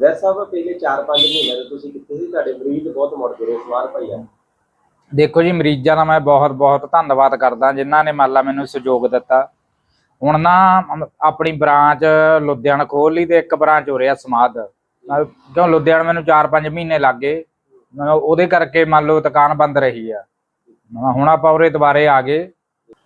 ਵੈਸੇ ਸਾਹਿਬ ਪਿਛਲੇ 4-5 ਮਹੀਨੇ ਤੋਂ ਤੁਸੀਂ ਕਿੱਥੇ ਸੀ? ਤੁਹਾਡੇ ਮਰੀਜ਼ ਬਹੁਤ ਮੁੜ ਗਏ ਸਵਾਲ ਭਾਈ ਆ। ਦੇਖੋ ਜੀ ਮਰੀਜ਼ਾਂ ਦਾ ਮੈਂ ਬਹੁਤ ਬਹੁਤ ਧੰਨਵਾਦ ਕਰਦਾ ਜਿਨ੍ਹਾਂ ਨੇ ਮੰਨ ਲਾ ਮੈਨੂੰ ਸਹਿਯੋਗ ਦਿੱਤਾ। ਹੁਣ ਨਾ ਆਪਣੀ ਬ੍ਰਾਂਚ ਲੁਧਿਆਣਾ ਖੋਲ ਲਈ ਤੇ ਇੱਕ ਬ੍ਰਾਂਚ ਹੋ ਰਿਹਾ ਸਮਾਦ ਕਿਉਂ ਲੁਧਿਆਣਾ ਮੈਨੂੰ 4-5 ਮਹੀਨੇ ਲੱਗ ਗਏ। ਉਹਦੇ ਕਰਕੇ ਮੰਨ ਲਓ ਦੁਕਾਨ ਬੰਦ ਰਹੀ ਆ। ਹੁਣ ਆਪਾਂ ਉਰੇ ਦੁਬਾਰੇ ਆ ਗਏ।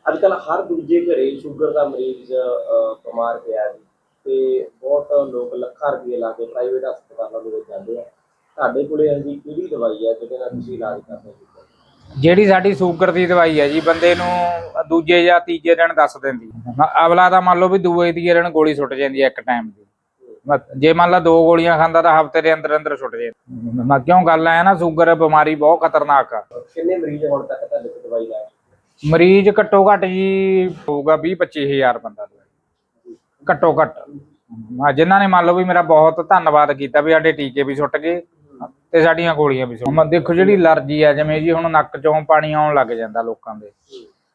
ਅੱਜ ਕੱਲ ਹਰ ਦੂਜੇ ਘਰੇ ਸ਼ੂਗਰ ਦਾ ਮਰੀਜ਼ ਬਿਮਾਰ ਪਿਆ ਜੀ। ਤੇ ਬਹੁਤ ਲੋਕ ਲੱਖਾਂ ਰੁਪਏ ਲਾ ਕੇ ਪ੍ਰਾਈਵੇਟ ਹਸਪਤਾਲਾਂ ਦੇ ਵਿੱਚ ਜਾਂਦੇ ਆ। ਤੁਹਾਡੇ ਕੋਲੇ ਅਜੀ ਕਿਹੜੀ ਦਵਾਈ ਹੈ ਜਿਹਦੇ ਨਾਲ ਤੁਸੀਂ ਇਲਾਜ ਕਰ ਸਕਦੇ ਹੋ? ਜਿਹੜੀ ਸਾਡੀ ਸ਼ੂਗਰ ਦੀ ਦਵਾਈ ਹੈ ਜੀ ਬੰਦੇ ਨੂੰ ਦੂਜੇ ਜਾਂ ਤੀਜੇ ਦਿਨ ਦੱਸ ਦਿੰਦੀ ਅਗਲਾ ਤਾਂ ਮੰਨ ਲਓ ਵੀ ਦੂਏ ਤੀਜੇ ਦਿਨ ਗੋਲੀ ਸੁੱਟ ਜਾਂਦੀ ਹੈ ਇੱਕ ਟਾਈਮ ਦੀ ਜੇ ਮੰਨ ਲਾ ਦੋ ਗੋਲੀਆਂ ਖਾਂਦਾ ਤਾਂ ਹਫ਼ਤੇ ਦੇ ਅੰਦਰ ਅੰਦਰ ਸੁੱਟ ਜਾਂਦੀ ਮੈਂ ਕਿਉਂ ਗੱਲ ਹੈ ਨਾ ਸ਼ੂਗਰ ਬਿਮਾਰੀ ਬਹੁਤ ਖਤਰਨਾਕ ਆ। ਕਿੰਨੇ ਮਰੀਜ਼ ਹੁਣ ਤੱਕ ਤੁਹਾਡੇ ਕੋਲ ਦਵਾਈ ਲਾਏ ਮਰੀਜ਼ ਘੱਟੋ ਘੱਟ ਜੀ ਹੋਊਗਾ 20 25000 ਬੰਦਾ ਘੱਟੋ ਘੱਟ ਹਾਂ, ਜਿਨ੍ਹਾਂ ਨੇ ਮੰਨ ਲਓ ਵੀ ਮੇਰਾ ਬਹੁਤ ਧੰਨਵਾਦ ਕੀਤਾ ਵੀ ਸਾਡੇ ਟੀਕੇ ਵੀ ਸੁੱਟ ਗਏ ਤੇ ਸਾਡੀਆਂ ਗੋਲੀਆਂ ਵੀ ਸੁੱਟ ਗਏ ਦੇਖੋ ਜਿਹੜੀ ਅਲਰਜੀ ਆ ਜਿਵੇਂ ਜੀ ਹੁਣ ਨੱਕ ਚੋਂ ਪਾਣੀ ਆਉਣ ਲੱਗ ਜਾਂਦਾ ਲੋਕਾਂ ਦੇ।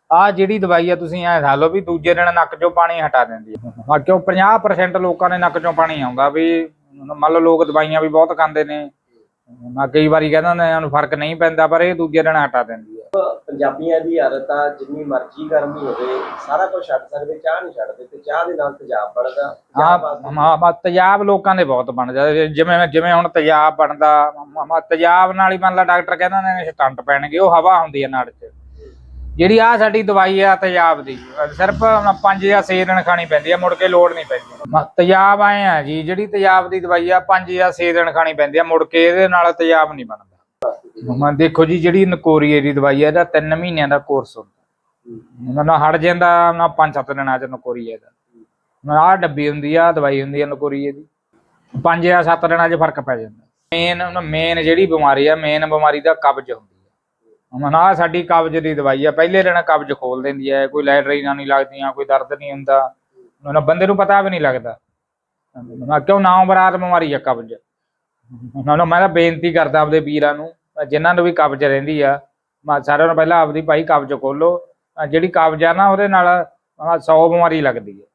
ਆ ਜਿਹੜੀ ਦਵਾਈ ਆ ਤੁਸੀਂ ਐ ਖਾ ਲਓ ਵੀ ਦੂਜੇ ਦਿਨ ਨੱਕ ਚੋਂ ਪਾਣੀ ਹਟਾ ਦਿੰਦੀ ਆ। ਹਾਂ ਕਿਉਂ 50% ਲੋਕਾਂ ਨੇ ਨੱਕ ਚੋਂ ਪਾਣੀ ਆਉਂਦਾ ਵੀ ਮੰਨ ਲਓ ਲੋਕ ਦਵਾਈਆਂ ਵੀ ਬਹੁਤ ਖਾਂਦੇ ਨੇ। ਕਈ ਵਾਰੀ ਕਹਿੰਦੇ ਨੇ ਉਹਨੂੰ ਫ਼ਰਕ ਨਹੀਂ ਪੈਂਦਾ ਪਰ ਇਹ ਦੂਜੇ ਦਿਨ ਹਟਾ ਦਿੰਦੀ ਪੰਜਾਬੀਆਂ ਦੀ ਆਦਤ ਆ ਜਿੰਨੀ ਮਰਜ਼ੀ ਗਰਮੀ ਹੋਵੇ ਸਾਰਾ ਕੁਝ ਛੱਡ ਸਕਦੇ ਚਾਹ ਨਹੀਂ ਛੱਡਦੇ ਤੇ ਚਾਹ ਦੇ ਨਾਲ ਤੇਜ਼ਾਬ ਬਣਦਾ ਹਾਂ ਹਾਂ ਹਾਂ, ਤੇਜ਼ਾਬ ਲੋਕਾਂ ਦੇ ਬਹੁਤ ਬਣ ਜਾਂਦੇ ਜਿਵੇਂ ਜਿਵੇਂ ਹੁਣ ਤੇਜ਼ਾਬ ਬਣਦਾ ਤੇਜ਼ਾਬ ਨਾਲ ਹੀ ਮੰਨ ਲਾ ਡਾਕਟਰ ਕਹਿੰਦਾ ਨੇ ਸਟੰਟ ਪੈਣਗੇ ਉਹ ਹਵਾ ਹੁੰਦੀ ਹੈ ਨਾੜ 'ਚ। ਜਿਹੜੀ ਆ ਸਾਡੀ ਦਵਾਈ ਆ ਤੇਜ਼ਾਬ ਦੀ ਸਿਰਫ 5 ਜਾਂ 6 ਦਿਨ ਖਾਣੀ ਪੈਂਦੀ ਆ ਮੁੜ ਕੇ ਲੋੜ ਨਹੀਂ ਪੈਂਦੀ। ਤੇਜ਼ਾਬ ਆਏ ਆ ਜੀ ਜਿਹੜੀ ਤੇਜ਼ਾਬ ਦੀ ਦਵਾਈ ਆ 5 ਜਾਂ 6 ਦਿਨ ਖਾਣੀ ਪੈਂਦੀ ਆ ਮੁੜ ਕੇ ਇਹਦੇ ਨਾਲ ਤੇਜ਼ਾਬ ਨਹੀਂ ਬਣਦਾ। ਮੈਂ ਦੇਖੋ ਜੀ ਜਿਹੜੀ ਨਕੋਰੀਏ ਦੀ ਦਵਾਈ ਆ ਇਹਦਾ 3 ਮਹੀਨਿਆਂ ਦਾ ਕੋਰਸ ਹੁੰਦਾ। ਨਾਲ ਹਟ ਜਾਂਦਾ ਨਾ 5-7 ਦਿਨਾਂ ਚ ਨਕੋਰੀਏ ਦਾ ਆਹ ਡੱਬੀ ਹੁੰਦੀ ਆ ਦਵਾਈ ਹੁੰਦੀ ਆ ਨਕੋਰੀਏ ਦੀ 5 ਜਾਂ 7 ਦਿਨਾਂ 'ਚ ਫ਼ਰਕ ਪੈ ਜਾਂਦਾ। ਮੇਨ ਮੇਨ ਜਿਹੜੀ ਬਿਮਾਰੀ ਆ ਮੇਨ ਬਿਮਾਰੀ ਦਾ ਕਬਜ਼ ਹੁੰਦੀ ਆ। ਹੁਣ ਆਹ ਸਾਡੀ ਕਬਜ਼ ਦੀ ਦਵਾਈ ਆ ਪਹਿਲੇ ਦਿਨ ਕਬਜ਼ ਖੋਲ ਦਿੰਦੀ ਆ ਕੋਈ ਲੈਟਰੀਨਾਂ ਨਹੀਂ ਲੱਗਦੀਆਂ ਕੋਈ ਦਰਦ ਨਹੀਂ ਹੁੰਦਾ। ਉਹਨਾਂ ਬੰਦੇ ਨੂੰ ਪਤਾ ਵੀ ਨਹੀਂ ਲੱਗਦਾ। ਨਾ ਕਿਉਂ ਨਾ ਬਰਾਤ ਬਿਮਾਰੀ ਆ ਕਬਜ਼। ਨੂੰ ਮੈਂ ਤਾਂ ਬੇਨਤੀ ਕਰਦਾ ਆਪਦੇ ਵੀਰਾਂ ਨੂੰ ਜਿਨ੍ਹਾਂ ਨੂੰ ਵੀ ਕਬਜ਼ ਰਹਿੰਦੀ ਆ ਮੈਂ ਸਾਰਿਆਂ ਨੂੰ ਪਹਿਲਾਂ ਆਪਦੀ ਭਾਈ ਕਬਜ਼ ਖੋਲੋ ਜਿਹੜੀ ਕਬਜ਼ ਆ ਨਾ ਉਹਦੇ ਨਾਲ 100 ਬਿਮਾਰੀ ਲੱਗਦੀ ਹੈ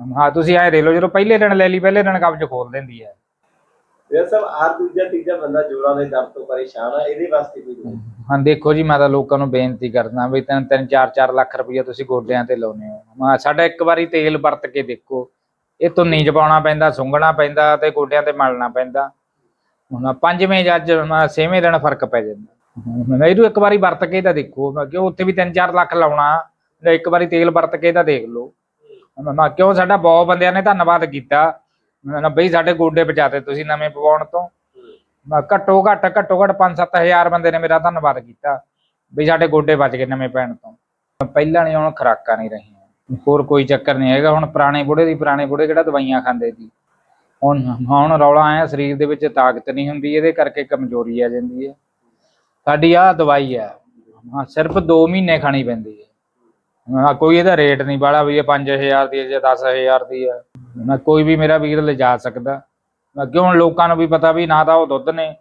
ਹਾਂ ਤੁਸੀਂ ਐ ਦੇਖ ਲਓ ਜਦੋਂ ਪਹਿਲੇ ਦਿਨ ਲੈ ਲਈ ਪਹਿਲੇ ਦਿਨ ਕਬਜ਼ ਖੋਲ ਦਿੰਦੀ ਹੈ ਇਹ ਸਭ ਹਰ ਦੂਜਾ ਤੀਜਾ ਬੰਦਾ ਜੋੜਾਂ ਦੇ ਦਰਦ ਤੋਂ ਪਰੇਸ਼ਾਨ ਆ ਇਹਦੇ ਵਾਸਤੇ ਕੋਈ ਦਵਾਈ? ਹਾਂ ਦੇਖੋ ਜੀ ਮੈਂ ਤਾਂ ਲੋਕਾਂ ਨੂੰ ਬੇਨਤੀ ਕਰਦਾ ਵੀ ਤਿੰਨ ਤਿੰਨ ਚਾਰ ਚਾਰ ਲੱਖ ਰੁਪਈਆ ਤੁਸੀਂ ਗੋਡਿਆਂ ਤੇ ਲਾਉਨੇ ਹੋ। ਮੈਂ ਸਾਡਾ ਇੱਕ ਵਾਰੀ ਤੇਲ ਵਰਤ ਕੇ ਦੇਖੋ ਇਹ ਧੁੰਨੀ ਚ ਪਾਉਣਾ ਪੈਂਦਾ ਸੁੰਘਣਾ ਪੈਂਦਾ ਤੇ ਗੋਡਿਆਂ ਤੇ ਮਲਣਾ ਪੈਂਦਾ। ਹੁਣ ਪੰਜਵੇਂ ਜਾਂ ਛੇਵੇਂ ਦਿਨ ਫ਼ਰਕ ਪੈ ਜਾਂਦਾ। ਮੈਂ ਇਹਨੂੰ ਇੱਕ ਵਾਰੀ ਵਰਤ ਕੇ ਤਾਂ ਦੇਖੋ, ਮੈਂ ਕਿਉਂ ਉੱਥੇ ਵੀ 3-4 ਲੱਖ ਲਾਉਣਾ ਇੱਕ ਵਾਰੀ ਤੇਲ ਵਰਤ ਕੇ ਤਾਂ ਦੇਖ ਲਓ। ਮੈਂ ਕਿਉਂ ਸਾਡਾ ਬਹੁਤ ਬੰਦਿਆਂ ਨੇ ਧੰਨਵਾਦ ਕੀਤਾ। ਮੈਂ ਬਈ ਸਾਡੇ ਗੋਡੇ ਬਚਾਤੇ ਤੁਸੀਂ ਨਵੇਂ ਪਵਾਉਣ ਤੋਂ। ਘੱਟੋ ਘੱਟ ਘੱਟੋ ਘੱਟ 5-7000 ਬੰਦੇ ਨੇ ਮੇਰਾ ਧੰਨਵਾਦ ਕੀਤਾ ਵੀ ਸਾਡੇ ਗੋਡੇ ਬਚ ਗਏ ਨਵੇਂ ਪੈਣ ਤੋਂ। ਪਹਿਲਾਂ ਨਹੀਂ ਹੁਣ ਖਰਾਕਾਂ ਨਹੀਂ ਰਹੀਆਂ। ਹੋਰ ਕੋਈ ਚੱਕਰ ਨਹੀਂ ਹੈਗਾ, ਹੁਣ ਪੁਰਾਣੇ ਬੁੜੇ ਦੀ ਪੁਰਾਣੇ ਬੁੜੇ ਕਿਹੜਾ ਦਵਾਈਆਂ ਖਾਂਦੇ ਸੀ। ਹੁਣ ਹੁਣ ਰੌਲਾ ਆਇਆ ਸਰੀਰ ਦੇ ਵਿੱਚ ਤਾਕਤ ਨਹੀਂ ਹੁੰਦੀ ਇਹਦੇ ਕਰਕੇ ਕਮਜ਼ੋਰੀ ਆ ਜਾਂਦੀ ਹੈ। ਸਾਡੀ ਆਹ ਦਵਾਈ ਹੈ ਹਾਂ ਸਿਰਫ 2 ਮਹੀਨੇ ਖਾਣੀ ਪੈਂਦੀ ਹੈ। ਹਾਂ, ਕੋਈ ਇਹਦਾ ਰੇਟ ਨਹੀਂ ਬਾਲਾ ਵੀ ਇਹ 5000 ਦੀ ਹੈ ਜਾਂ 10000 ਦੀ ਹੈ। ਨਾ ਕੋਈ ਵੀ ਮੇਰਾ ਵੀਰ ਲਿਜਾ ਸਕਦਾ। ਮੈਂ ਹੁਣ ਲੋਕਾਂ ਨੂੰ ਵੀ ਪਤਾ ਵੀ ਨਾ ਤਾਂ ਉਹ ਦੁੱਧ ਨੇ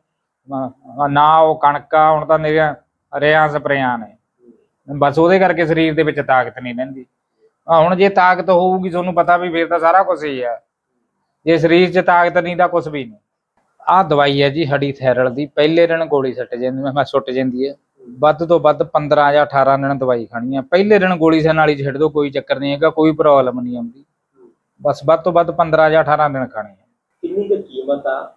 ਨਾ- ਉਹ ਕਣਕਾਂ ਹੁਣ ਤਾਂ ਮੇਰੀਆਂ ਰਿਆਂ ਸਪਰੇਆਂ ਨੇ। ਬਸ ਉਹਦੇ ਕਰਕੇ ਸਰੀਰ ਦੇ ਵਿੱਚ ਤਾਕਤ ਨਹੀਂ ਰਹਿੰਦੀ। ਹੁਣ ਜੇ ਤਾਕਤ ਹੋਊਗੀ ਤੁਹਾਨੂੰ ਪਤਾ ਵੀ ਫਿਰ ਤਾਂ ਸਾਰਾ ਕੁਝ ਹੀ ਹੈ। ਜੇ ਸਰੀਰ 'ਚ ਤਾਕਤ ਨਹੀਂ ਤਾਂ ਕੁਝ ਵੀ ਨਹੀਂ। ਆਹ ਦਵਾਈ ਹੈ ਜੀ ਹੜੀ ਥੈਰਲ ਦੀ ਪਹਿਲੇ ਦਿਨ ਗੋਲੀ ਸੱਟ ਜਾਂਦੀ ਮੈਂ ਸੁੱਟ ਜਾਂਦੀ ਹੈ। ਵੱਧ ਤੋਂ ਵੱਧ 15 ਜਾਂ 18 ਦਿਨ ਦਵਾਈ ਖਾਣੀ ਹੈ। ਪਹਿਲੇ ਦਿਨ ਗੋਲੀ ਸੇ ਨਾਲ ਹੀ ਛੱਡ ਦਿਓ ਕੋਈ ਚੱਕਰ ਨਹੀਂ ਹੈਗਾ ਕੋਈ ਪ੍ਰੋਬਲਮ ਨਹੀਂ ਆਉਂਦੀ। ਬਸ ਵੱਧ ਤੋਂ ਵੱਧ 15 ਜਾਂ 18 ਦਿਨ ਖਾਣੀ ਹੈ। ਕਿੰਨੀ ਕੁ ਕੀਮਤ ਆ?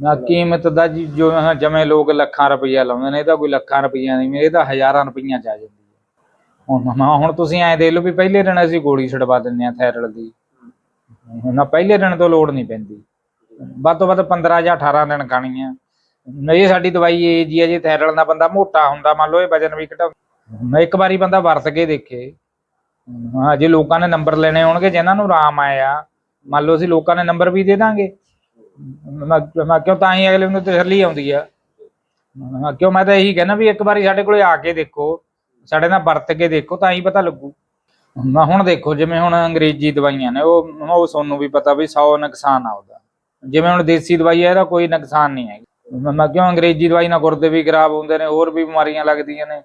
ਨਾ ਕੀਮਤ ਦਾ ਜੀ ਜੋ ਜਿਵੇਂ ਲੋਕ ਲੱਖਾਂ ਰੁਪਈਆ ਲਾਉਂਦੇ ਨੇ ਇਹ ਤਾਂ ਕੋਈ ਲੱਖਾਂ ਰੁਪਈਆ ਨਹੀਂ ਇਹ ਤਾਂ ਹਜ਼ਾਰਾਂ ਰੁਪਈਆਂ ਚ ਆ ਜਾਂਦੀ ਹੈ। ਹੁਣ ਹੁਣ ਤੁਸੀਂ ਐਂ ਦੇਖ ਲਓ ਵੀ ਪਹਿਲੇ ਦਿਨ ਅਸੀਂ ਗੋਲੀ ਛਡਵਾ ਦਿੰਦੇ ਆ ਥਾਇਰੋਇਡ ਦੀ। ਨਾ ਪਹਿਲੇ ਦਿਨ ਤੋਂ ਲੋੜ ਨਹੀਂ ਪੈਂਦੀ। ਵੱਧ ਤੋਂ ਵੱਧ 15 ਜਾਂ 18 ਦਿਨ ਖਾਣੀ ਆ ਇਹ ਸਾਡੀ ਦਵਾਈ ਇਹ ਜੀ ਹੈ ਜੇ ਥਾਇਰੋਇਡ ਦਾ ਬੰਦਾ ਮੋਟਾ ਹੁੰਦਾ, ਮੰਨ ਲਓ ਇਹ ਵਜਨ ਵੀ ਘਟਾ ਇੱਕ ਵਾਰੀ ਬੰਦਾ ਵਰਤ ਕੇ ਦੇਖੇ। ਹਾਂ, ਜੇ ਲੋਕਾਂ ਨੇ ਨੰਬਰ ਲੈਣੇ ਹੋਣਗੇ ਜਿਨ੍ਹਾਂ ਨੂੰ ਆਰਾਮ ਆਇਆ, ਮੰਨ ਲਓ ਅਸੀਂ ਲੋਕਾਂ ਨੇ ਨੰਬਰ ਵੀ ਦੇ ਦਾਂਗੇ। ਮੈਂ ਕਿਉਂ ਤਾਂ ਹੀ ਅਗਲੇ ਨੂੰ ਤਸੱਲੀ ਆਉਂਦੀ ਆ? ਕਿਉਂ ਮੈਂ ਤਾਂ ਇਹੀ ਕਹਿੰਦਾ ਵੀ ਇੱਕ ਵਾਰੀ ਸਾਡੇ ਕੋਲੇ ਆ ਕੇ ਦੇਖੋ, ਸਾਡੇ ਨਾਲ ਵਰਤ ਕੇ ਦੇਖੋ, ਤਾਂ ਹੀ ਪਤਾ ਲੱਗੂ। ਮੈਂ ਹੁਣ ਦੇਖੋ, ਜਿਵੇਂ ਹੁਣ ਅੰਗਰੇਜ਼ੀ ਦਵਾਈਆਂ ਨੇ, ਉਹ ਉਹ ਤੁਹਾਨੂੰ ਵੀ ਪਤਾ ਵੀ 100 ਨੁਕਸਾਨ ਆ ਉਹਦਾ। ਜਿਵੇਂ ਹੁਣ ਦੇਸੀ ਦਵਾਈ ਹੈ ਇਹਦਾ ਕੋਈ ਨੁਕਸਾਨ ਨਹੀਂ ਹੈ ਮੈਂ- ਕਿਉਂ ਅੰਗਰੇਜ਼ੀ ਦਵਾਈ ਨਾਲ ਗੁਰਦੇ ਵੀ ਖਰਾਬ ਹੁੰਦੇ ਨੇ, ਹੋਰ ਵੀ ਬਿਮਾਰੀਆਂ ਲੱਗਦੀਆਂ ਨੇ।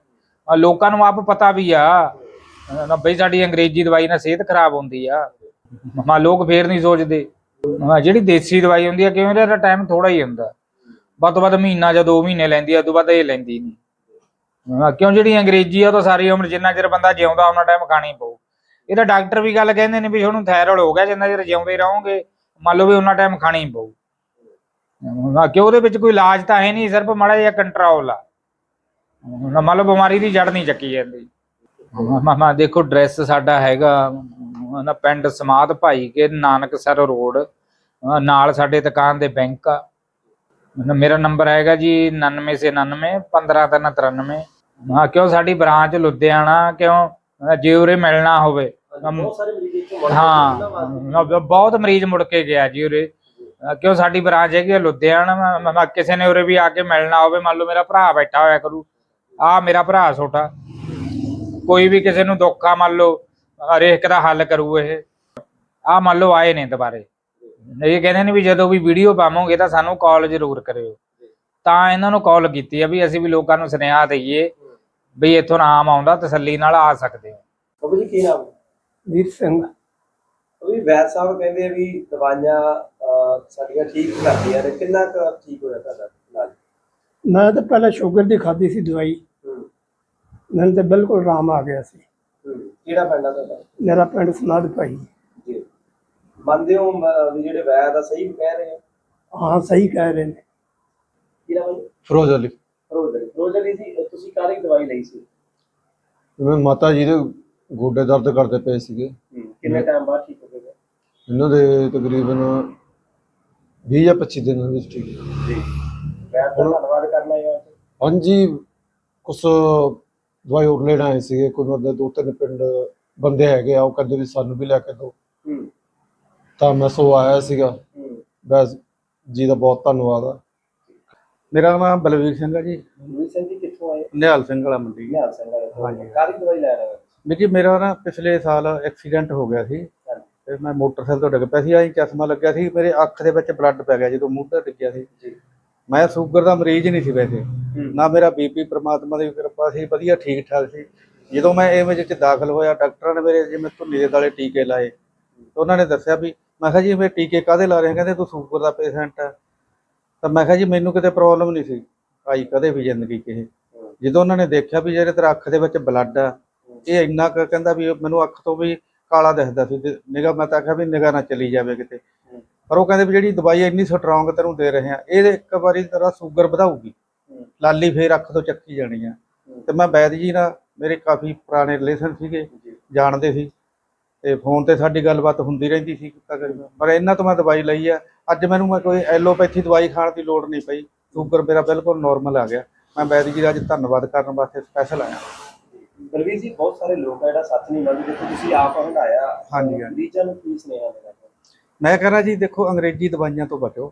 ਲੋਕਾਂ ਨੂੰ ਆਪ ਪਤਾ ਵੀ ਆ, ਨਾ ਬਈ ਸਾਡੀ ਅੰਗਰੇਜ਼ੀ ਦਵਾਈ ਨਾਲ ਸਿਹਤ ਖਰਾਬ ਹੁੰਦੀ ਆ। ਮਾ, ਲੋਕ ਫੇਰ ਨਹੀਂ ਸੋਚਦੇ। ਜਿਹੜੀ ਦੇਸੀ ਦਵਾਈ ਹੁੰਦੀ ਆ, ਕਿਉਂ? ਇਹਦਾ ਟਾਈਮ ਥੋੜਾ ਹੀ ਹੁੰਦਾ। ਵੱਧ ਤੋਂ ਵੱਧ ਮਹੀਨਾ ਜਾਂ 2 ਮਹੀਨੇ ਲੈਂਦੀ ਆ, ਉਦੋਂ ਬਾਅਦ ਇਹ ਲੈਂਦੀ ਨਹੀਂ। ਹਾਂ ਕਿਉਂ ਜਿਹੜੀ ਅੰਗਰੇਜ਼ੀ ਆ ਉਹ ਤਾਂ ਸਾਰੀ ਉਮਰ ਜਿੰਨਾ ਚਿਰ ਬੰਦਾ ਜਿਉਂਦਾ ਉਹਨਾਂ ਟਾਈਮ ਖਾਣੀ ਪਊ। ਇਹਦਾ ਡਾਕਟਰ ਵੀ ਗੱਲ ਕਹਿੰਦੇ ਨੇ ਵੀ ਉਹਨੂੰ ਥਾਇਰੋਇਡ ਹੋ ਗਿਆ ਜਿੰਨਾ ਚਿਰ ਜਿਉਂਦੇ ਰਹੋਗੇ ਮੰਨ ਲਓ ਵੀ ਉਹਨਾਂ ਟਾਈਮ ਖਾਣੀ ਪਊ। ਹਾਂ ਕਿ ਉਹਦੇ ਵਿੱਚ ਕੋਈ ਇਲਾਜ ਤਾਂ ਹੈ ਨਹੀਂ ਸਿਰਫ ਮਾੜਾ ਜਿਹਾ ਕੰਟਰੋਲ ਆ। ਹਾਂ, ਮੰਨ ਲਓ ਬਿਮਾਰੀ ਦੀ ਜੜ ਨਹੀਂ ਚੱਕੀ ਜਾਂਦੀ। ਮਾਮਾ ਦੇਖੋ ਡਰੈਸ ਸਾਡਾ ਹੈਗਾ ਨਾ ਪਿੰਡ ਸਮਾਧ ਭਾਈ ਕੇ ਨਾਨਕਸਰ ਰੋਡ ਅਹ ਨਾਲ ਸਾਡੇ ਦੁਕਾਨ ਦੇ ਬੈਂਕ ਆ। ਮ- ਮੇਰਾ ਨੰਬਰ ਹੈਗਾ ਜੀ 99 ਸੇ 99 15393 ਹਾਂ ਕਿਉਂ ਸਾਡੀ ਬ੍ਰਾਂਚ ਲੁਧਿਆਣਾ ਕਿਉਂ ਜੇ ਉਰੇ ਮਿਲਣਾ ਹੋਵੇ? ਅਮ, ਬਹੁਤ ਸਾਰੇ ਮਰੀਜ਼ ਇੱਥੋਂ ਮੁੜ ਕੇ ਹਾਂ ਵਾਸਤੇ ਬਹੁਤ ਮਰੀਜ਼ ਮੁੜ ਕੇ ਗਿਆ ਜੀ ਉਰੇ। ਅਹ ਕਿਉਂ ਸਾਡੀ ਬ੍ਰਾਂਚ ਹੈਗੀ ਆ ਲੁਧਿਆਣਾ ਮ- ਮ- ਕਿਸੇ ਨੇ ਉਰੇ ਵੀ ਆ ਕੇ ਮਿਲਣਾ ਹੋਵੇ ਮੰਨ ਲਓ ਮੇਰਾ ਭਰਾ ਬੈਠਾ ਹੋਇਆ ਕਰੂ। ਆ ਮੇਰਾ ਭਰਾ ਛੋਟਾ। ਕੋਈ ਵੀ ਕਿਸੇ ਨੂੰ ਦੁੱਖ ਆ ਮੰਨ ਲਓ ਹਰੇਕ ਦਾ ਹੱਲ ਕਰੂ ਇਹ। ਆ ਮੰਨ ਲਓ ਆਏ ਨੇ ਦੁਬਾਰੇ। ਇਹ ਕਹਿੰਦੇ ਨੇ ਵੀ ਜਦੋਂ ਵੀ ਵੀਡੀਓ ਪਾਵਾਂਗੇ ਤਾਂ ਸਾਨੂੰ ਕਾਲ ਜ਼ਰੂਰ ਕਰਿਓ। ਤਾਂ ਇਹਨਾਂ ਨੂੰ ਕਾਲ ਕੀਤੀ ਆ ਵੀ ਅਸੀਂ ਵੀ ਲੋਕਾਂ ਨੂੰ ਸੁਨੇਹਾ ਦਈਏ। ਵੀ ਇੱਥੋਂ ਨਾਮ ਆਉਂਦਾ ਤਸੱਲੀ ਨਾਲ ਆ ਸਕਦੇ ਹੋ। ਬਾਬੂ ਜੀ ਕੀ ਨਾਮ? ਹੈ? ਵੀਰ ਸਿੰਘ। ਵੀ ਵੈਦ ਸਾਹਿਬ ਕਹਿੰਦੇ ਆ ਵੀ ਦਵਾਈਆਂ ਅਹ, ਸਾਡੀਆਂ ਠੀਕ ਕਰਦੀਆਂ ਨੇ। ਕਿੰਨਾ ਕੁ ਠੀਕ ਹੋਇਆ ਤੁਹਾਡਾ ਇਲਾਜ? ਮੈਂ ਤਾਂ ਪਹਿਲਾਂ ਸ਼ੂਗਰ ਦੀ ਖਾਧੀ ਸੀ ਦਵਾਈ। ਹੂੰ। ਮੈਨੂੰ ਤਾਂ ਬਿਲਕੁਲ ਆਰਾਮ ਆ ਗਿਆ ਸੀ। ਹੂੰ। ਕਿਹੜਾ ਪੈਂਦਾ ਤੁਹਾਡਾ? ਮੇਰਾ ਪਿੰਡ ਸਨਾਦ ਭਾਈ। ਜੀ। ਮੰਨਦੇ ਹੋ ਮ- ਵੀ ਜਿਹੜੇ ਵੈਦ ਆ ਸਹੀ ਕਹਿ ਰਹੇ ਆ? ਹਾਂ ਸਹੀ ਕਹਿ ਰਹੇ ਨੇ। ਕਿਹੜਾ ਬਾਈ ਫਿਰੋਜ਼ ਅਲੀ। ਤੁਸੀਂ ਕਾਹਦੀ ਦਵਾਈ ਲਈ ਸੀ? ਜਿਵੇਂ ਮਾਤਾ ਜੀ ਦੇ ਗੋਡੇ ਦਰਦ ਕਰਦੇ ਪਏ ਸੀਗੇ। ਕਿੰਨੇ ਟਾਈਮ ਬਾਅਦ ਠੀਕ ਹੋ ਗਏ ਇਹਨਾਂ ਦੇ ਤਕਰੀਬਨ 20 ਜਾਂ 25 ਦਿਨਾਂ ਵਿੱਚ ਠੀਕ। ਜੀ। ਦਾ ਧੰਨਵਾਦ ਕਰਨਾ ਹੈ ਹਾਂਜੀ ਕੁਛ ਦਵਾਈ ਹੋਰ ਲੈਣ ਆਏ ਸੀਗੇ ਕੋਈ ਮਤਲਬ ਦੋ ਤਿੰਨ ਪਿੰਡ ਬੰਦੇ ਹੈਗੇ ਆ ਉਹ ਕਹਿੰਦੇ ਵੀ ਸਾਨੂੰ ਵੀ ਲੈ ਕੇ ਦਿਓ। ਹੂੰ। ਤਾਂ ਮੈਂ ਸੋ ਆਇਆ ਸੀਗਾ। ਹੂੰ। ਬਸ ਜੀ ਦਾ ਬਹੁਤ ਧੰਨਵਾਦ ਆ। ਮੇਰਾ ਨਾਮ ਬਲਵੀਰ ਸਿੰਘ ਹੈ ਜੀ। ਵੀ ਸਿੰਘ ਜੀ ਕਿੱਥੋਂ ਆਏ? ਨਿਹਾਲ ਸਿੰਘ ਵਾਲਾ ਮੰਡੀ ਨਿਹਾਲ ਸਿੰਘ ਵਾਲੇ। ਹਾਂਜੀ। ਕਾਹਦੀ ਦਵਾਈ ਲੈ ਰਹੇ ਹੋ ਵੀਰ ਜੀ ਮੇਰਾ ਨਾ ਪਿਛਲੇ ਸਾਲ ਐਕਸੀਡੈਂਟ ਹੋ ਗਿਆ ਸੀ। ਹਾਂਜੀ। ਤੇ ਮੈਂ ਮੋਟਰਸਾਈਕਲ ਤੋਂ ਡਿੱਗ ਪਿਆ ਸੀ ਆਈ ਚਸ਼ਮਾ ਲੱਗਿਆ ਸੀ। ਮੇਰੇ ਅੱਖ ਦੇ ਵਿੱਚ ਬਲੱਡ ਪੈ ਗਿਆ ਜਦੋਂ ਮੂੰਹ ਤੇ ਡਿੱਗਿਆ ਸੀ। ਜੀ। ਮੈਂ ਸ਼ੂਗਰ ਦਾ ਮਰੀਜ਼ ਨਹੀਂ ਸੀ ਵੈਸੇ। ਨਾ ਮੇਰਾ ਬੀਪੀ ਪ੍ਰਮਾਤਮਾ ਦੀ ਕਿਰਪਾ ਸੀ ਵਧੀਆ ਠੀਕ ਠਾਕ ਸੀ। ਜਦੋਂ ਮੈਂ ਐਵੇਂ ਚ ਦਾਖਲ ਹੋਇਆ ਡਾਕਟਰਾਂ ਨੇ ਮੇਰੇ ਜਿਵੇਂ ਧੁੰਨੀ ਦੇ ਦਾਲੇ ਟੀਕੇ ਲਾਏ। ਤੇ ਉਹਨਾਂ ਨੇ ਦੱਸਿਆ ਵੀ ਮੈਂ ਕਿਹਾ ਜੀ ਮੈਂ ਟੀਕੇ ਕਾਹਦੇ ਲਾ ਰਹੇ ਕਹਿੰਦੇ ਤੂੰ ਸ਼ੂਗਰ ਦਾ ਪੇਸ਼ੈਂਟ ਆ। ਤਾਂ ਮੈਂ ਕਿਹਾ ਜੀ, ਮੈਨੂੰ ਕਿਤੇ ਪ੍ਰੋਬਲਮ ਨਹੀਂ ਸੀ ਆਈ ਕਦੇ ਵੀ ਜ਼ਿੰਦਗੀ ਕਿਸੇ ਜਦੋਂ ਉਹਨਾਂ ਨੇ ਦੇਖਿਆ ਵੀ ਜਿਹੜੇ ਤੇਰਾ ਅੱਖ ਦੇ ਵਿੱਚ ਬਲੱਡ ਆ, ਇਹ ਇੰਨਾ ਕੁ ਕਹਿੰਦਾ ਵੀ ਮੈਨੂੰ ਅੱਖ ਤੋਂ ਵੀ ਕਾਲਾ ਦਿਖਦਾ ਸੀ ਨਿਗਾ ਮੈਂ ਤਾਂ ਆਖਿਆ ਵੀ ਨਿਗਾ ਨਾ ਚਲੀ ਜਾਵੇ ਕਿਤੇ। ਪਰ ਉਹ ਕਹਿੰਦੇ ਵੀ ਜਿਹੜੀ ਦਵਾਈ ਇੰਨੀ ਸਟਰੋਂਗ ਤੈਨੂੰ ਦੇ ਰਹੇ ਆ, ਇਹ ਇੱਕ ਵਾਰੀ ਤੇਰਾ ਸ਼ੂਗਰ ਵਧਾਊਗੀ। ਲਾਲੀ ਫੇਰ ਅੱਖ ਤੋਂ ਚੱਕੀ ਜਾਣੀ ਆ। ਤੇ ਮੈਂ ਵੈਦ ਜੀ ਨਾਲ, ਮੇਰੇ ਕਾਫੀ ਪੁਰਾਣੇ ਰਿਲੇਸ਼ਨ ਸੀਗੇ, ਜਾਣਦੇ ਸੀ। ਤੇ ਫੋਨ ਤੇ ਸਾਡੀ ਗੱਲਬਾਤ ਹੁੰਦੀ ਰਹਿੰਦੀ ਸੀ ਤਕਰੀਬਨ ਪਰ ਇਹਨਾਂ ਤੋਂ ਮੈਂ ਦਵਾਈ ਲਈ ਆ। ਅੱਜ ਮੈਨੂੰ ਮੈਂ ਕੋਈ ਐਲੋਪੈਥੀ ਦਵਾਈ ਖਾਣ ਦੀ ਲੋੜ ਨਹੀਂ ਪਈ। ਸ਼ੂਗਰ ਮੇਰਾ ਬਿਲਕੁਲ ਨਾਰਮਲ ਆ ਗਿਆ। ਮੈਂ ਵੈਦ ਜੀ ਦਾ ਅੱਜ ਧੰਨਵਾਦ ਕਰਨ ਵਾਸਤੇ ਸਪੈਸ਼ਲ ਆਇਆ। ਬਲਵੀਰ ਜੀ ਬਹੁਤ ਸਾਰੇ ਲੋਕ ਆ ਜਿਹੜਾ ਸੱਚ ਨਹੀਂ ਮੰਨਦੇ। ਦੇਖੋ ਤੁਸੀਂ ਆਪ ਹੰਡਾਇਆ ਹਾਂਜੀ, ਹਾਂਜੀ। ਮਰੀਜ਼ਾਂ ਨੂੰ ਕੀ ਸੁਨੇਹਾ ਦੇਣਾ ਮੈਂ ਕਹਿੰਦਾ ਜੀ ਦੇਖੋ ਅੰਗਰੇਜ਼ੀ ਦਵਾਈਆਂ ਤੋਂ ਬਚੋ।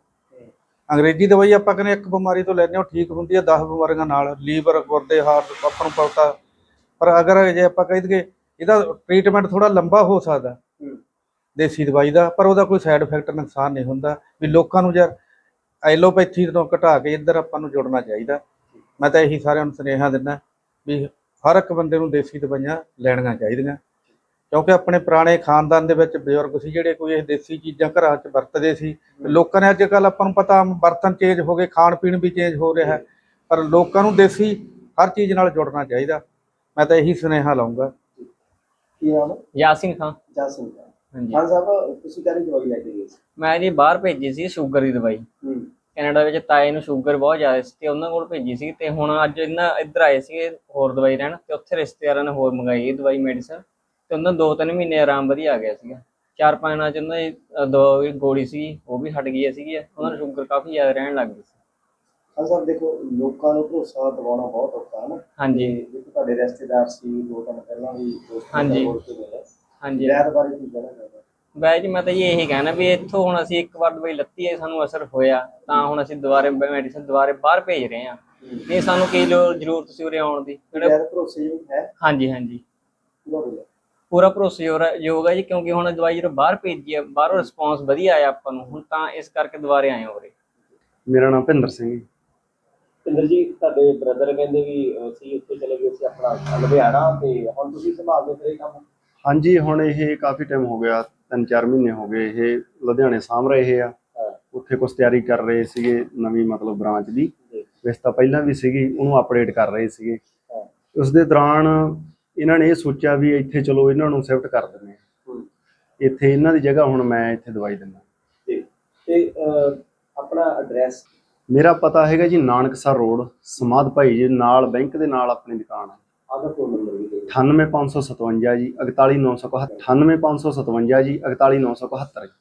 ਅੰਗਰੇਜ਼ੀ ਦਵਾਈ ਆਪਾਂ ਕਹਿੰਦੇ ਇੱਕ ਬਿਮਾਰੀ ਤੋਂ ਲੈਂਦੇ ਹਾਂ ਠੀਕ ਹੁੰਦੀ ਹੈ 10 ਬਿਮਾਰੀਆਂ ਨਾਲ। ਲੀਵਰ ਗੁਰਦੇ ਹਾਰਟ ਆਪਾਂ ਨੂੰ ਪਤਾ। ਪਰ ਅਗਰ ਜੇ ਆਪਾਂ ਕਹਿ ਦਈਏ ਇਹਦਾ ਟ੍ਰੀਟਮੈਂਟ ਥੋੜਾ ਲੰਬਾ ਹੋ ਸਕਦਾ। ਦੇਸੀ ਦਵਾਈ ਦਾ ਪਰ ਉਹਦਾ ਕੋਈ ਸਾਈਡ ਇਫੈਕਟ ਨੁਕਸਾਨ ਨਹੀਂ ਹੁੰਦਾ। ਵੀ ਲੋਕਾਂ ਨੂੰ ਯਾਰ ਐਲੋਪੈਥੀ ਤੋਂ ਘਟਾ ਕੇ ਇੱਧਰ ਆਪਾਂ ਨੂੰ ਜੁੜਨਾ ਚਾਹੀਦਾ। ਮੈਂ ਤਾਂ ਇਹੀ ਸਾਰਿਆਂ ਨੂੰ ਸੁਨੇਹਾ ਦਿੰਦਾ ਵੀ ਹਰ ਇੱਕ ਬੰਦੇ ਨੂੰ ਦੇਸੀ ਦਵਾਈਆਂ ਲੈਣੀਆਂ ਚਾਹੀਦੀਆਂ। ਕਿਉਂਕਿ ਆਪਣੇ ਪੁਰਾਣੇ ਖਾਨਦਾਨ ਦੇ ਵਿੱਚ ਬਜ਼ੁਰਗ ਸੀ ਜਿਹੜੇ ਕੋਈ ਇਹ ਦੇਸੀ ਚੀਜ਼ਾਂ ਘਰਾਂ 'ਚ ਵਰਤਦੇ ਸੀ। ਲੋਕਾਂ ਨੇ ਅੱਜ ਕੱਲ ਆਪਾਂ ਨੂੰ ਪਤਾ ਬਰਤਨ ਚੇਂਜ ਹੋ ਗਏ ਖਾਣ ਪੀਣ ਵੀ ਚੇਂਜ ਹੋ ਰਿਹਾ ਪਰ ਲੋਕਾਂ ਨੂੰ ਦੇਸੀ ਹਰ ਚੀਜ਼ ਨਾਲ ਜੁੜਨਾ ਚਾਹੀਦਾ। ਮੈਂ ਤਾਂ ਇਹੀ ਸੁਨੇਹਾ ਲਾਉਂਗਾ। ਕੀ ਨਾਮ ਹੈ? ਯਾਸਿਨ ਖਾਨ। ਜਸਨ ਖਾਨ। ਹਾਂਜੀ। ਖਾਨ ਸਾਹਿਬ ਤੁਸੀਂ ਕਾਹਦੀ ਦਵਾਈ ਲੈ ਕੇ ਗਏ ਸੀ? ਮੈਂ ਜੀ ਬਾਹਰ ਭੇਜੀ ਸੀ ਸ਼ੂਗਰ ਦੀ ਦਵਾਈ। ਹੂੰ। ਕੈਨੇਡਾ ਵਿੱਚ ਤਾਏ ਨੂੰ ਸ਼ੂਗਰ ਬਹੁਤ ਜ਼ਿਆਦਾ ਸੀ ਤੇ ਉਹਨਾਂ ਕੋਲ ਭੇਜੀ ਸੀ ਤੇ ਹੁਣ ਅੱਜ ਇਹਨਾਂ ਇੱਧਰ ਆਏ ਸੀ ਹੋਰ ਦਵਾਈ ਲੈਣ ਤੇ ਉੱਥੇ ਰਿਸ਼ਤੇਦਾਰਾਂ ਨੇ ਹੋਰ ਮੰਗਾਈ ਇਹ ਦਵਾਈ ਮੈਡੀਸਨ ਤੇ ਉਹਨਾਂ ਦੋ ਤਿੰਨ ਮਹੀਨੇ ਆਰਾਮ ਵਧੀਆ ਆ ਗਿਆ ਸੀਗਾ। ਚਾਰ ਪੰਜ ਦਿਨਾਂ ਚ ਉਹਨਾਂ ਦੀ ਦੋ ਗੋਲੀ ਸੀ ਉਹ ਵੀ ਹਟ ਗਈ ਸੀਗੀ ਉਹਨਾਂ ਨੂੰ ਸ਼ੂਗਰ ਕਾਫੀ ਜ਼ਿਆਦਾ ਰਹਿਣ ਲੱਗ ਗਈ ਸੀ। ਸਾਹਿਬ ਦੇਖੋ ਲੋਕਾਂ ਨੂੰ ਭਰੋਸਾ ਦਿਵਾਉਣਾ ਬਹੁਤ ਔਖਾ ਹੈ ਨਾ। ਹਾਂਜੀ। ਦੇਖੋ ਤੁਹਾਡੇ ਰਿਸ਼ਤੇਦਾਰ ਸੀ ਦੋ ਤਿੰਨ ਪਹਿਲਾਂ ਵੀ ਦੋਸਤ ਹਾਂਜੀ। ਹਾਂਜੀ। ਲੈਰ ਬਾਰੇ ਕੀ ਕਹਿਣਾ ਚਾਹੁੰਦੇ ਵੈਸੇ ਜੀ ਮੈਂ ਤਾਂ ਇਹੀ ਕਹਿਣਾ ਵੀ ਇੱਥੋਂ ਹੁਣ ਅਸੀਂ ਇੱਕ ਵਾਰ ਦਵਾਈ ਲੱਤੀ ਹੈ ਸਾਨੂੰ ਅਸਰ ਹੋਇਆ। ਤਾਂ ਹੁਣ ਅਸੀਂ ਦੁਬਾਰੇ ਮੈਡੀਸਨ ਦੁਬਾਰੇ ਬਾਹਰ ਭੇਜ ਰਹੇ ਹਾਂ। ਨਹੀਂ ਸਾਨੂੰ ਕੀ ਲੋੜ ਜ਼ਰੂਰਤ ਸੀ ਉਰੇ ਆਉਣ ਦੀ। ਜਿਹੜੇ ਭਰੋਸੇਯੋਗ ਹੈ? ਹਾਂਜੀ ਹਾਂਜੀ। ਪੂਰਾ ਭਰੋਸੇਯੋਗ ਹੈ ਜੀ ਕਿਉਂਕਿ ਹੁਣ ਦਵਾਈ ਜਦੋਂ ਬਾਹਰ ਭੇਜੀ ਹੈ। ਬਾਹਰੋਂ ਰਿਸਪੌਂਸ ਵਧੀਆ ਆਇਆ ਆਪਾਂ ਨੂੰ। ਹੁਣ ਤਾਂ ਇਸ ਕਰਕੇ ਦੁਬਾਰੇ ਆਏ ਹਾਂ ਉਰੇ। ਮੇਰਾ ਨਾਮ ਭਿੰਦਰ ਸਿੰਘ ਜੀ ਇੰਦਰ ਜੀ ਤੁਹਾਡੇ ਬ੍ਰਦਰ ਕਹਿੰਦੇ ਵੀ ਅਸੀਂ ਉੱਥੇ ਚਲੇ ਗਏ ਸੀ ਆਪਣਾ ਲੁਧਿਆਣਾ ਤੇ ਹੁਣ ਤੁਸੀਂ ਸੰਭਾਲਦੇ ਫਿਰ ਇਹ ਕੰਮ ਹਾਂਜੀ ਹੁਣ ਇਹ ਕਾਫੀ ਟਾਈਮ ਹੋ ਗਿਆ ਤਿੰਨ ਚਾਰ ਮਹੀਨੇ ਹੋ ਗਏ ਇਹ ਲੁਧਿਆਣੇ ਸਾਂਭ ਰਹੇ ਆ। ਉੱਥੇ ਕੁਝ ਤਿਆਰੀ ਕਰ ਰਹੇ ਸੀਗੇ ਨਵੀਂ ਮਤਲਬ ਬ੍ਰਾਂਚ ਦੀ। ਵੈਸੇ ਤਾਂ ਪਹਿਲਾਂ ਵੀ ਸੀਗੀ ਉਹਨੂੰ ਅਪਡੇਟ ਕਰ ਰਹੇ ਸੀਗੇ। ਉਸ ਦੇ ਦੌਰਾਨ ਇਹਨਾਂ ਨੇ ਇਹ ਸੋਚਿਆ ਵੀ ਇੱਥੇ ਚਲੋ ਇਹਨਾਂ ਨੂੰ ਸ਼ਿਫਟ ਕਰ ਦਿੰਦੇ ਆ ਹੂੰ। ਇੱਥੇ ਇਹਨਾਂ ਦੀ ਜਗ੍ਹਾ ਹੁਣ ਮੈਂ ਇੱਥੇ ਦਵਾਈ ਦਿੰਦਾ ਤੇ ਆਪਣਾ ਐਡਰੈਸ ਮੇਰਾ ਪਤਾ ਹੈਗਾ ਜੀ ਨਾਨਕਸਰ ਰੋਡ ਸਮਾਧ ਭਾਈ ਜੀ ਨਾਲ ਬੈਂਕ ਦੇ ਨਾਲ ਆਪਣੀ ਦੁਕਾਨ ਹੈ ਆਦਾ ਫੋਨ ਨੰਬਰ ਵੀ ਦੇ ਦਿਓ। 98557 ਜੀ 41971 98557 ਜੀ 41971